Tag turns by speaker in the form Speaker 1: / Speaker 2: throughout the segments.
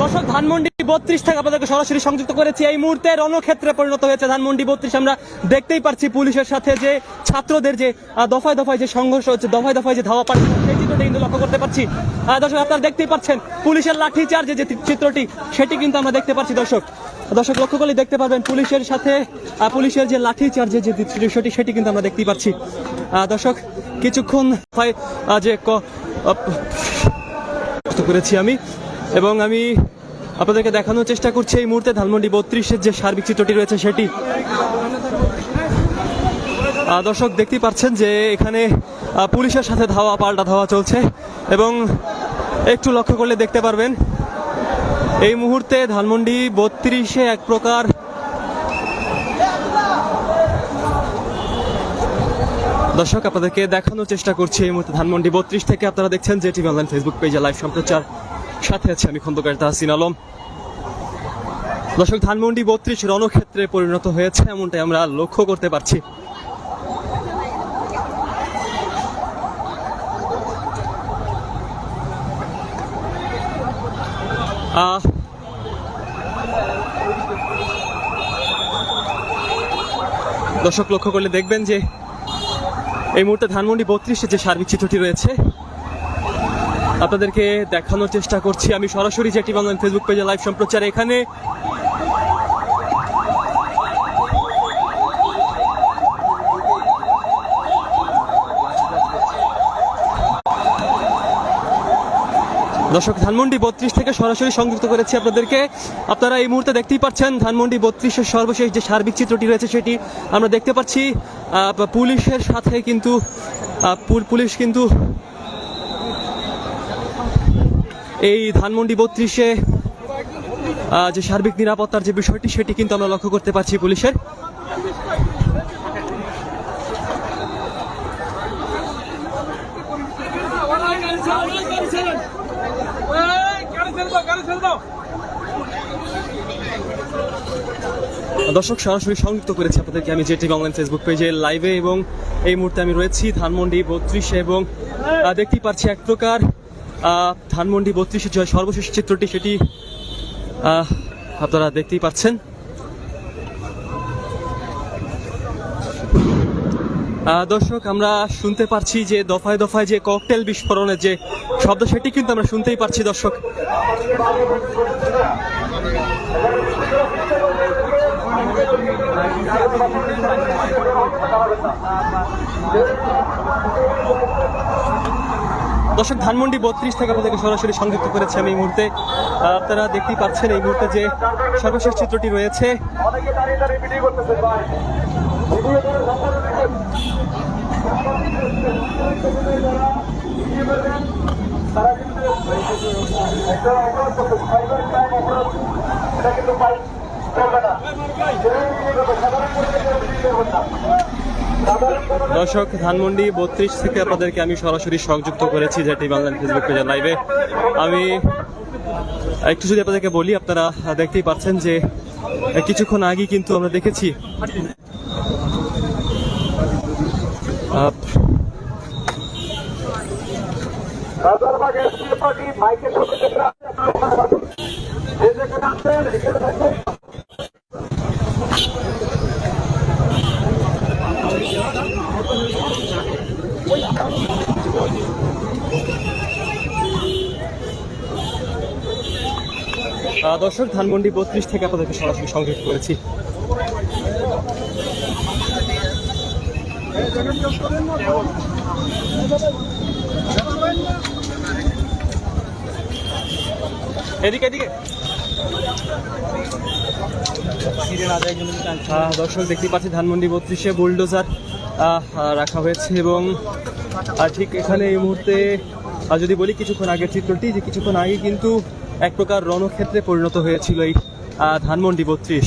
Speaker 1: দর্শক ধানমন্ডি বত্রিশ থেকে আপনাদেরকে সরাসরি সংযুক্ত করেছি। এই মুহূর্তে রণক্ষেত্রে পরিণত হয়েছে ধানমন্ডি বত্রিশ। আমরা দেখতেই পারছি পুলিশের সাথে যে ছাত্রদের যে দফায় দফায় যে সংঘর্ষ হচ্ছে দফায় দফায় যে ধাওয়া পাচ্ছে সেই চিত্রটি কিন্তু লক্ষ্য করতে পারছি। দর্শক আপনারা দেখতেই পাচ্ছেন পুলিশের লাঠি চার্জে যে চিত্রটি সেটি কিন্তু আমরা দেখতে পাচ্ছি দর্শক। দর্শক লক্ষ্য করলে দেখতে পারবেন পুলিশের সাথে পুলিশের যে লাঠি চার্জের যে দৃশ্যটি সেটি কিন্তু আমরা দেখতেই পাচ্ছি। দর্শক কিছুক্ষণ হয়, যে করেছি আমি। এবং আমি আপনাদেরকে দেখানোর চেষ্টা করছি এই মুহূর্তে ধানমন্ডি বত্রিশের যে সার্বিক চিত্রটি রয়েছে সেটি। দর্শক দেখতেই পাচ্ছেন যে এখানে পুলিশের সাথে ধাওয়া, পাল্টা ধাওয়া চলছে এবং একটু লক্ষ্য করলে দেখতে পারবেন, এই মুহূর্তে ধানমন্ডি বত্রিশে এক প্রকার দর্শক, আপনাদেরকে দেখানোর চেষ্টা করছি এই মুহূর্তে ধানমন্ডি বত্রিশ থেকে। আপনারা দেখছেন যে টিভি অনলাইন ফেসবুক পেজে লাইভ সম্প্রচার। সাথে আছে আমি খন্দকার তাহসিন আলম। দর্শক, ধানমন্ডি বত্রিশ রণক্ষেত্রে পরিণত হয়েছে, এমনটাই আমরা লক্ষ্য করতে পারছি। দর্শক, লক্ষ্য করলে দেখবেন যে এই মুহূর্তে ধানমন্ডি বত্রিশে যে সার্বিক চিত্রটি রয়েছে আপনাদেরকে দেখানোর চেষ্টা করছি। আমি সরাসরি যেটি বাংলা ফেসবুক পেজে লাইভ সম্প্রচার, এখানে দর্শক, ধানমন্ডি বত্রিশ থেকে সরাসরি সংযুক্ত করেছি আপনাদেরকে। আপনারা এই মুহূর্তে দেখতেই পাচ্ছেন ধানমন্ডি বত্রিশের সর্বশেষ যে সার্বিক চিত্রটি রয়েছে সেটি আমরা দেখতে পাচ্ছি। পুলিশের সাথে কিন্তু পুলিশ কিন্তু এই ধানমন্ডি বত্রিশে যে সার্বিক নিরাপত্তার যে বিষয়টি, সেটি কিন্তু আমরা লক্ষ্য করতে পারছি পুলিশের। দর্শক, সরাসরি সংযুক্ত করেছি আপনাদেরকে আমি যেটি অনলাইন ফেসবুক পেজে লাইভে এবং এই মুহূর্তে আমি রয়েছি ধানমন্ডি বত্রিশে এবং দেখতেই পাচ্ছি এক প্রকার ধানমন্ডি বত্রিশের যে সর্বশেষ চিত্রটি সেটি আপনারা দেখতেই পাচ্ছেন। দর্শক, আমরা শুনতে পারছি যে দফায় দফায় যে ককটেল বিস্ফোরণের যে শব্দ, সেটি কিন্তু আমরা শুনতেই পারছি দর্শক। দর্শক, ধানমন্ডি বত্রিশ থেকে আপনাদেরকে সরাসরি সংযুক্ত করেছে আমি এই মুহূর্তে। আপনারা দেখতেই পাচ্ছেন এই মুহূর্তে যে সর্বশেষ চিত্রটি রয়েছে।
Speaker 2: সাধারণ
Speaker 1: দর্শক ধানমন্ডি বত্রিশ থেকে আপনাদেরকে আমি সরাসরি সংযুক্ত করেছি যেটি বাংলা ফেসবুক পেজের লাইভে। আমি একটু যদি আপনাদেরকে বলি আপনারা দেখতেই পাচ্ছেন যে কিছুক্ষণ আগে কিন্তু আমরা দেখেছি আহ, দর্শক, ধানমন্ডি বত্রিশ থেকে আপনাদেরকে সরাসরি সংযুক্ত করেছি। এদিকে এদিকে। দর্শক দেখতে পাচ্ছি ধানমন্ডি বত্রিশে বুলডোজার রাখা হয়েছে এবং ঠিক এখানে এই মুহূর্তে যদি বলি কিছুক্ষণ আগের চিত্রটি, যে কিছুক্ষণ আগে কিন্তু এক প্রকার রণক্ষেত্রে পরিণত হয়েছিল এই ধানমন্ডি বত্রিশ।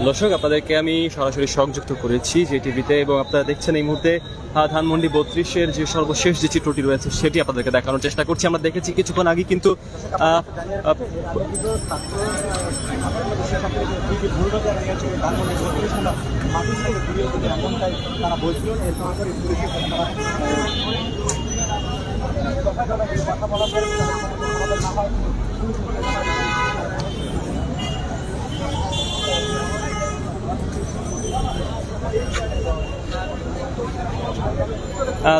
Speaker 1: দর্শক আপনাদেরকে আমি সরাসরি সংযুক্ত করেছি যে টিভিতে এবং আপনারা দেখছেন এই মুহূর্তে ধানমন্ডি বত্রিশের যে সর্বশেষ যে চিত্রটি রয়েছে সেটি আপনাদেরকে দেখানোর চেষ্টা করছি। আমরা দেখেছি কিছুক্ষণ আগে কিন্তু আহ, আহ,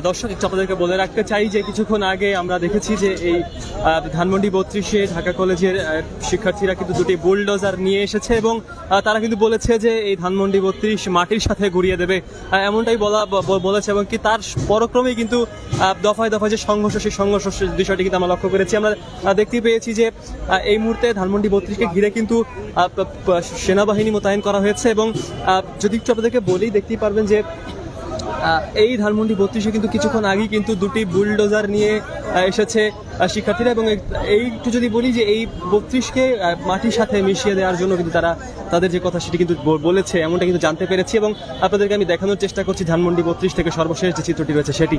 Speaker 1: দর্শক, একটু আপনাদেরকে বলে রাখতে চাই যে কিছুক্ষণ আগে আমরা দেখেছি যে এই ধানমন্ডি বত্রিশে ঢাকা কলেজের শিক্ষার্থীরা কিন্তু দুটি বুলডোজার নিয়ে এসেছে এবং তারা কিন্তু বলেছে যে এই ধানমন্ডি বত্রিশ মাটির সাথে গুড়িয়ে দেবে। এমনটাই বলা বলেছে এবং কি তার পরক্রমেই কিন্তু দফায় দফায় যে সংঘর্ষ, সেই সংঘর্ষ বিষয়টি কিন্তু আমরা লক্ষ্য করেছি। আমরা দেখতে পেয়েছি যে এই মুহূর্তে ধানমন্ডি বত্রিশকে ঘিরে কিন্তু সেনাবাহিনী মোতায়েন করা হয়েছে এবং যদি একটু আপনাদেরকে বলেই দেখতেই পারবেন যে এই ধানমন্ডি বত্রিশে কিন্তু কিছুক্ষণ আগেই কিন্তু দুটি বুলডোজার নিয়ে এসেছে শিক্ষার্থীরা। এবং এই- এই একটু যদি বলি যে এই বত্রিশকে মাটির সাথে মিশিয়ে দেওয়ার জন্য কিন্তু তারা তাদের যে কথা সেটি কিন্তু বলেছে, এমনটা কিন্তু জানতে পেরেছি। এবং আপনাদেরকে আমি দেখানোর চেষ্টা করছি ধানমন্ডি বত্রিশ থেকে সর্বশেষ যে চিত্রটি রয়েছে সেটি।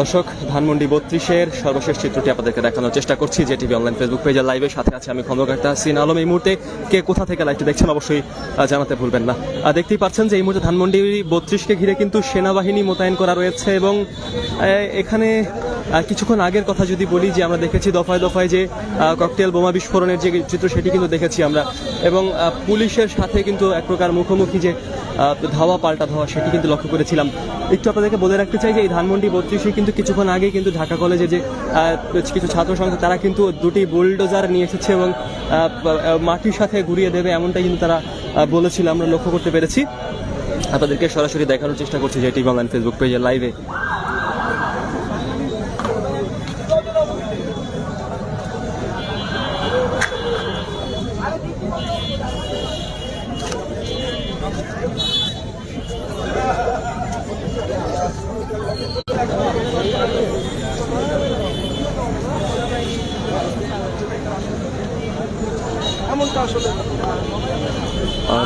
Speaker 1: দর্শক, ধানমন্ডি বত্রিশের সর্বশেষ চিত্রটি আপনাদেরকে দেখানোর চেষ্টা করছি যে টিভি অনলাইন ফেসবুক পেজের লাইভে সাথে আছে। আমি খন্দকার তাহসিন আলম। এই মুহূর্তে কে কোথা থেকে লাইভটি দেখছেন অবশ্যই জানাতে ভুলবেন না। আর দেখতেই পাচ্ছেন যে এই মুহূর্তে ধানমন্ডি বত্রিশকে ঘিরে কিন্তু সেনাবাহিনী মোতায়েন করা রয়েছে এবং এখানে কিছুক্ষণ আগের কথা যদি বলি যে আমরা দেখেছি দফায় দফায় যে ককটেল বোমা বিস্ফোরণের যে চিত্র সেটি কিন্তু দেখেছি আমরা। এবং পুলিশের সাথে কিন্তু এক প্রকার মুখোমুখি যে ধাওয়া, পাল্টা ধাওয়া সেটি কিন্তু লক্ষ্য করেছিলাম। একটু আপনাদেরকে বলে রাখতে চাই যে এই ধানমন্ডি বত্রিশে কিন্তু কিছুক্ষণ আগে কিন্তু ঢাকা কলেজে যে কিছু ছাত্র সংস্থা, তারা কিন্তু দুটি বুলডোজার নিয়ে এসেছে এবং মাটির সাথে ঘুরিয়ে দেবে এমনটাই কিন্তু তারা বলেছিল, আমরা লক্ষ্য করতে পেরেছি। আপনাদেরকে সরাসরি দেখানোর চেষ্টা করছি যে টিভি অনলাইন ফেসবুক পেজে লাইভে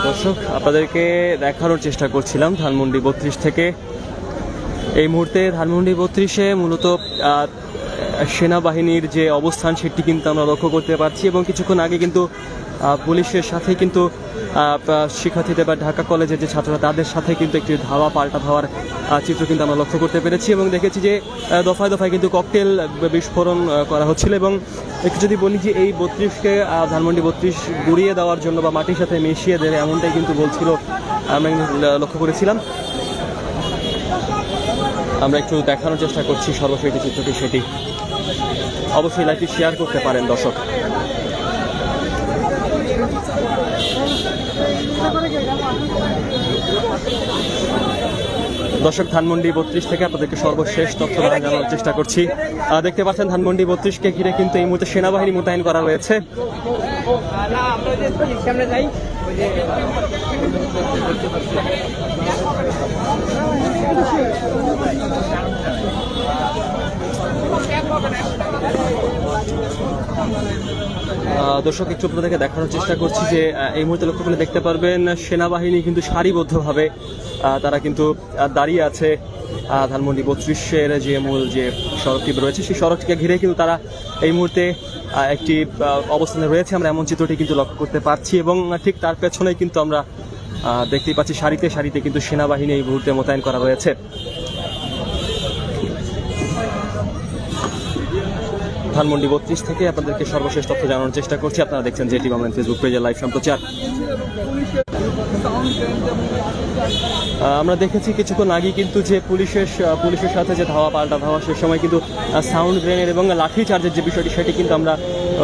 Speaker 1: দর্শক, আপনাদেরকে দেখানোর চেষ্টা করছিলাম ধানমন্ডি বত্রিশ থেকে। এই মুহূর্তে ধানমন্ডি বত্রিশে মূলত সেনাবাহিনীর যে অবস্থান, সেটি কিন্তু আমরা লক্ষ্য করতে পারছি এবং কিছুক্ষণ আগে কিন্তু পুলিশের সাথে কিন্তু শিক্ষার্থীদের বা ঢাকা কলেজের যে ছাত্ররা, তাদের সাথে কিন্তু একটি ধাওয়া পাল্টা ধাওয়ার চিত্র কিন্তু আমরা লক্ষ্য করতে পেরেছি এবং দেখেছি যে দফায় দফায় কিন্তু ককটেল বিস্ফোরণ করা হচ্ছিল এবং একটু যদি বলি যে এই বত্রিশকে ধানমন্ডি বত্রিশ গুড়িয়ে দেওয়ার জন্য বা মাটির সাথে মিশিয়ে দেবে এমনটাই কিন্তু বলছিল, আমরা লক্ষ্য করেছিলাম। আমরা একটু দেখানোর চেষ্টা করছি সর্বশেষ চিত্রটি, সেটি অবশ্যই লাইভটি শেয়ার করতে পারেন দর্শক। দর্শক ধানমন্ডি বত্রিশ থেকে আপনাদেরকে সর্বশেষ তথ্য জানানোর চেষ্টা করছি। দেখতে পাচ্ছেন ধানমন্ডি বত্রিশকে ঘিরে কিন্তু এই মুহূর্তে সেনাবাহিনী মোতায়েন করা আহ, দর্শক, একটু আপনাদেরকে দেখানোর চেষ্টা করছি যে এই মুহূর্তে লক্ষ্য করলে দেখতে পারবেন, সেনাবাহিনী কিন্তু সারিবদ্ধভাবে তারা কিন্তু দাঁড়িয়ে আছে। ধানমন্ডি বত্রিশের যে মূল যে সড়কটি রয়েছে, সেই সড়কটিকে ঘিরে কিন্তু তারা এই মুহূর্তে একটি অবস্থানে রয়েছে। আমরা এমন চিত্রটি কিন্তু লক্ষ্য করতে পারছি এবং ঠিক তার পেছনে কিন্তু আমরা দেখতেই পাচ্ছি সারিতে সারিতে কিন্তু সেনাবাহিনী এই মুহূর্তে মোতায়েন করা রয়েছে ধানমন্ডি বত্রিশ থেকে আপনাদেরকে সর্বশেষ তথ্য জানানোর চেষ্টা করছি। আপনারা দেখছেন জেটি বাংলা ফেসবুক পেজে লাইভ সম্প্রচার। আমরা দেখেছি কিছুক্ষণ আগে কিন্তু যে পুলিশের পুলিশের সাথে যে ধাওয়া, পাল্টা ধাওয়া সে সময় কিন্তু সাউন্ড গ্রেনেড এবং লাঠি চার্জের যে বিষয়টি, সেটি কিন্তু আমরা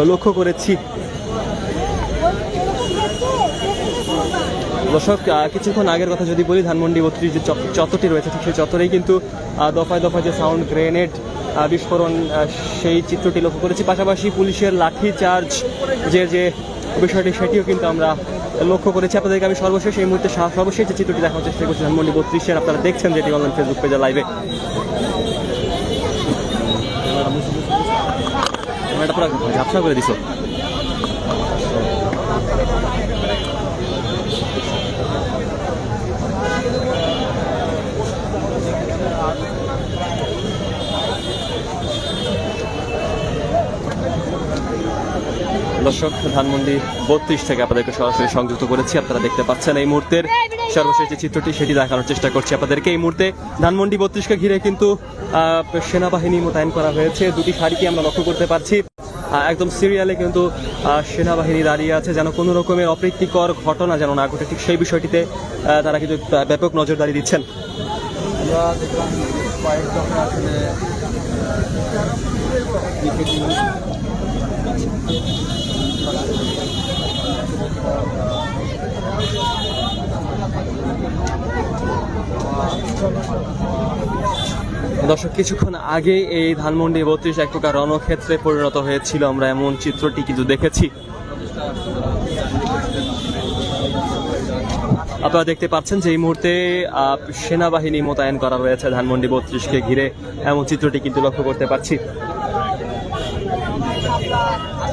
Speaker 1: লক্ষ্য করেছি। দর্শক কিছুক্ষণ আগের কথা যদি বলি, ধানমন্ডি বত্রিশ যে চত- চত্বরটি রয়েছে, ঠিক সেই চত্বরেই কিন্তু দফায় দফায় যে সাউন্ড গ্রেনেড বিস্ফোরণ সেই চিত্রটি লক্ষ্য করেছি। পাশাপাশি পুলিশের লাঠি চার্জ যে যে বিষয়টি, সেটিও কিন্তু আমরা লক্ষ্য করেছি আপনাদেরকে আমি সর্বশেষ এই মুহূর্তে সর্বশেষ যে চিত্রটি দেখার চেষ্টা করছি, ধানমন্ডি বত্রিশের আপনারা দেখছেন যেটি অনলাইন ফেসবুক পেজে লাইভে ঝাপসা করে দিছো। দর্শক, ধানমন্ডি বত্রিশ থেকে আপনাদেরকে সরাসরি সংযুক্ত করেছি। আপনারা দেখতে পাচ্ছেন এই মুহূর্তের সর্বশেষ যে চিত্রটি, সেটি দেখানোর চেষ্টা করছি আপনাদেরকে। এই মুহূর্তে ধানমন্ডি বত্রিশকে ঘিরে কিন্তু সেনাবাহিনী মোতায়েন করা হয়েছে। দুটি শাড়িকে আমরা লক্ষ্য করতে পারছি। একদম সিরিয়ালে কিন্তু সেনাবাহিনী দাঁড়িয়ে আছে। যেন কোনো রকমের অপ্রীতিকর ঘটনা যেন না ঘটে, ঠিক সেই বিষয়টিতে তারা কিন্তু ব্যাপক নজরদারি দিচ্ছেন।
Speaker 3: কয়েক
Speaker 1: দর্শক, কিছুক্ষণ আগে এই ধানমন্ডি বত্রিশ এক প্রকার রণক্ষেত্রে পরিণত হয়েছিল। আমরা এমন চিত্রটি কিন্তু দেখেছি। আপনারা দেখতে পাচ্ছেন যে এই মুহূর্তে সেনাবাহিনী মোতায়েন করা রয়েছে ধানমন্ডি বত্রিশকে ঘিরে। এমন চিত্রটি কিন্তু লক্ষ্য করতে পারছি।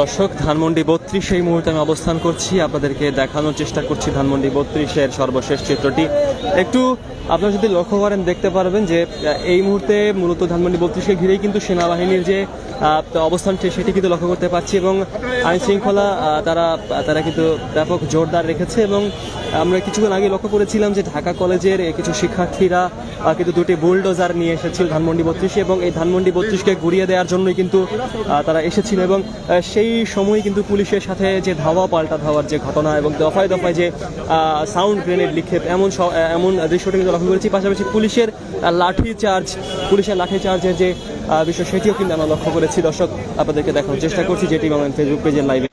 Speaker 1: দর্শক ধানমন্ডি বত্রিশ এই মুহূর্তে আমি অবস্থান করছি। আপনাদেরকে দেখানোর চেষ্টা করছি ধানমন্ডি বত্রিশের সর্বশেষ চিত্রটি। একটু আপনারা যদি লক্ষ্য করেন দেখতে পারবেন যে এই মুহূর্তে মূলত ধানমন্ডি বত্রিশকে ঘিরেই কিন্তু সেনাবাহিনীর যে আহ, অবস্থানটি সেটি কিন্তু লক্ষ্য করতে পারছি এবং আইন শৃঙ্খলা তারা তারা কিন্তু ব্যাপক জোরদার রেখেছে এবং আমরা কিছুক্ষণ আগে লক্ষ্য করেছিলাম যে ঢাকা কলেজের কিছু শিক্ষার্থীরা কিন্তু দুটি বুলডোজার নিয়ে এসেছিল ধানমন্ডি বত্রিশে এবং এই ধানমন্ডি বত্রিশকে ঘুরিয়ে দেওয়ার জন্যই কিন্তু তারা এসেছিল এবং আহ, সেই সময় কিন্তু পুলিশের সাথে যে ধাওয়া, পাল্টা ধাওয়ার যে ঘটনা এবং দফায় দফায় যে সাউন্ড গ্রেনেড লিখে এমন এমন দৃশ্যটি কিন্তু লক্ষ্য করেছি। পাশাপাশি পুলিশের লাঠি চার্জ পুলিশের লাঠি চার্জের যে বিষয় সেটিও কিন্তু আমরা লক্ষ্য করেছি। দর্শক, আপনাদেরকে দেখানোর চেষ্টা করছি যেটি বাংলা ফেসবুক পেজের লাইভে